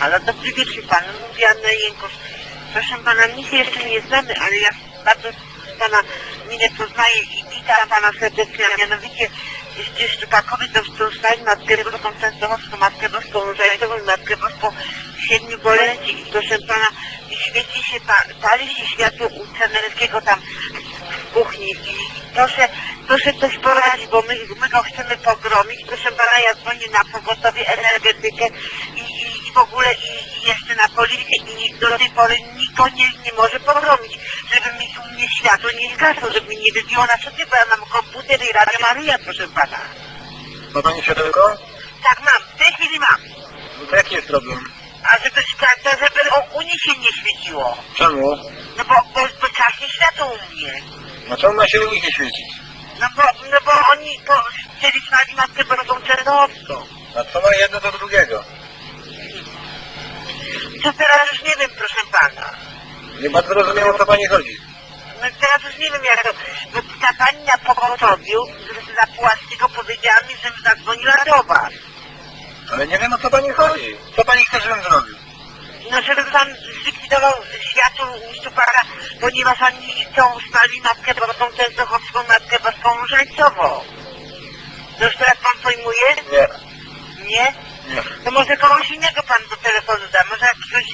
Ale dobry wieczór panu, mówi Anna Jękosz. Proszę pana, my się jeszcze nie znamy, ale ja bardzo pana minę poznaję i witam pana serdecznie, a mianowicie jeszcze Szczupakowie to wstrząsnęli Matkę Boską Częstochowską, Matkę Boską Różańcową Matkę Boską Siedmiu Bolęci. I proszę pana, świeci się pan, pali się światło u tam w kuchni i proszę, proszę coś poradzić, bo my, my go chcemy pogromić. Proszę pana, ja dzwonię na pogotowie energetykę i, i, i w ogóle i, i jeszcze na policję i do tej pory nikogo nie, nie może pogromić, żeby mi u mnie światło nie zgasło, żeby mi nie wybiło na szybie, bo ja mam komputer i Radio Maryja, proszę pana. Ma pani światełko? Tak mam, w tej chwili mam. No to jaki jest problem? A żeby sprawdzać, żeby o Unii się nie świeciło. Czemu? No bo, bo, bo gaśnie światło u mnie. No czemu ma się u nich nie świecić? No bo, no bo oni po, chcieli spalić Matkę Boską Czernowską. A co ma jedno do drugiego? To teraz już nie wiem, proszę pana. Nie bardzo rozumiem, o co pani chodzi. No teraz już nie wiem jak to, bo ta pani na pogotowiu z- za Pułackiego powiedziała mi, żebym zadzwoniła do was. Ale nie wiem, o co pani chodzi. Co pani chce, żebym zrobił? No żeby pan zlikwidował światło u Szczupaka, ponieważ oni chcą spalić Matkę Boską Częstochowską, Matkę Boską Różańcową. No już teraz pan pojmuje? Nie. Nie? Nie. To może kogoś innego pan do telefonu da, może jakiegoś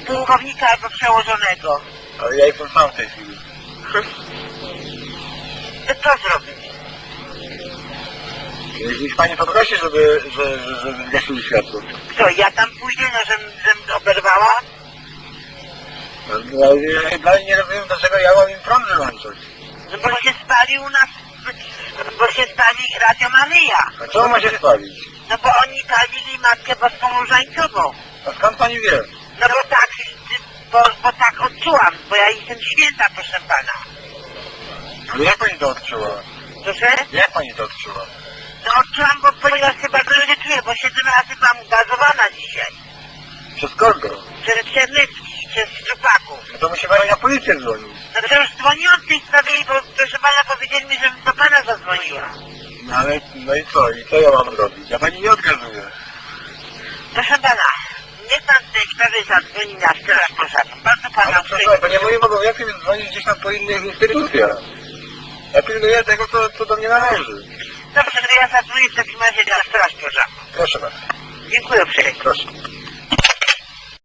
y, pułkownika albo przełożonego. Ale ja jestem sam w tej chwili. To co zrobić? Jeśli pani poprosi, żeby, że, że, żeby zgasili światło. Co, ja tam pójdę, no żebym, żebym No, ale ja dalej nie rozumiem, dlaczego ja mam im prąd wyłączyć. No bo się spali u nas, bo się spali Radio Maryja. A czemu ma się spalić? No bo oni palili Matkę Boską Różańcową. A skąd pani wie? No bo tak, bo, bo tak odczułam, bo ja jestem święta, proszę pana. Ale jak pani to odczuła? Proszę? Jak pani to odczuła? No odczułam, bo ponieważ chyba go nie czuję, bo siedem razy byłam gazowana dzisiaj. Przez kogo? Przez Czernycki i przez Szczupaków. No to musi pani na policję dzwonić. No to już dzwoniłam w tej sprawie, bo proszę pana powiedzieli mi, żebym do pana zadzwoniła. No ale, no i co? I co ja mam robić? Ja pani nie odkazuję. Proszę pana, niech pan w tej sprawie zadzwoni na straż pożarną. Bardzo pana Ale proszę, to nie moim obowiązkiem jest dzwonić gdzieś tam po innych instytucjach. Ja pilnuję tego, co, co do mnie należy. Dobrze, to ja zadzwonię w takim razie na straż pożarną. Proszę bardzo. Dziękuję uprzejmie. Proszę.